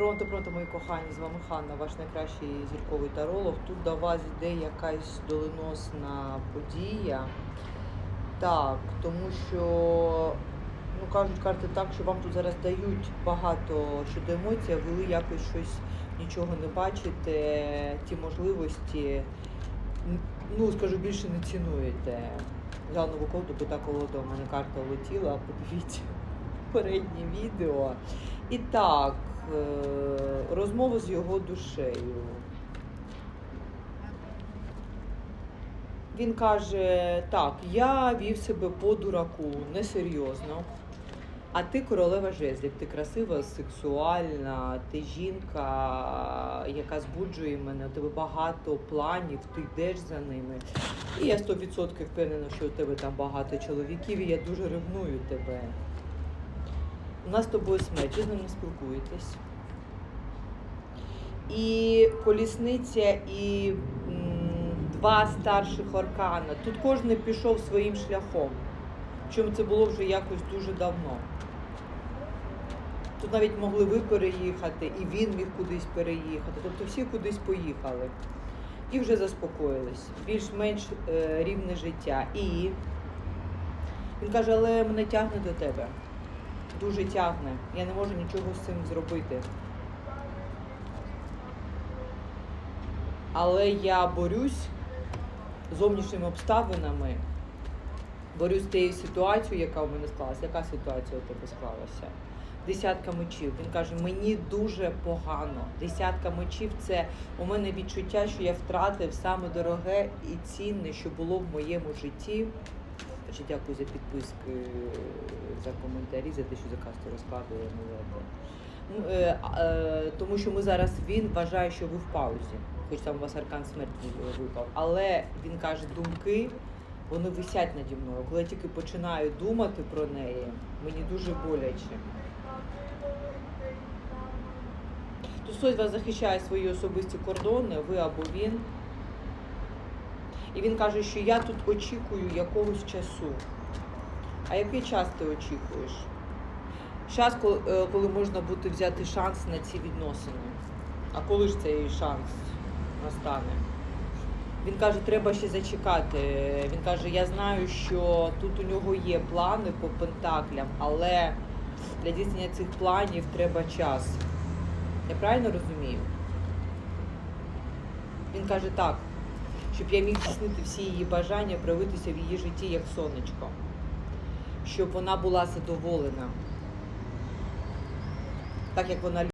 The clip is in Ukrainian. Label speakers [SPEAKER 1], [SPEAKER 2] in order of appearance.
[SPEAKER 1] Пронто, пронто, мої кохані, з вами Ханна, ваш найкращий зірковий таролог. Тут до вас йде якась доленосна подія. Так, тому що, ну кажуть карти так, що вам тут зараз дають багато щодо емоцій, а ви якось щось нічого не бачите, ті можливості, ну скажу, більше не цінуєте. Взяла нову колоду, бо та колода у мене карта летіла, подивіться переднє відео. І так, е, розмова з його душею. Він каже: так, я вів себе по дураку, несерйозно. А ти королева жезлів, ти красива, сексуальна, ти жінка, яка збуджує мене, у тебе багато планів, ти йдеш за ними. І я 100% впевнена, що у тебе там багато чоловіків, і я дуже ревную тебе. У нас з тобою смерть, ви з ним не спілкуєтесь. І колісниця, і два старших аркана. Тут кожен пішов своїм шляхом. Чому це було вже якось дуже давно. Тут навіть могли ви переїхати, і він міг кудись переїхати. Тобто всі кудись поїхали. І вже заспокоїлись. Більш-менш е, рівне життя. І він каже, але мене тягне до тебе. Дуже тягне. Я не можу нічого з цим зробити. Але я борюсь зовнішніми обставинами, борюсь з тією ситуацією, яка у мене склалася. Яка ситуація у тебе склалася? Десятка мечів. Він каже, мені дуже погано. Десятка мечів це у мене відчуття, що я втратив саме дороге і цінне, що було в моєму житті. Значить, дякую за підписки, за коментарі, за те, що за касту розкладує. Ну, е, е, тому що ми зараз він вважає, що ви в паузі, хоч там у вас аркан смерті випав. Але він каже, думки вони висять наді мною. Коли я тільки починаю думати про неї, мені дуже боляче. Хтось вас захищає свої особисті кордони, ви або він. І він каже, що я тут очікую якогось часу. А який час ти очікуєш? Час, коли, е, можна буде взяти шанс на ці відносини. А коли ж цей шанс настане? Він каже, треба ще зачекати. Він каже, я знаю, що тут у нього є плани по пентаклям, але для здійснення цих планів треба час. Я правильно розумію? Він каже так, щоб я міг здійснити всі її бажання, проявитися в її житті як сонечко, щоб вона була задоволена, так як вона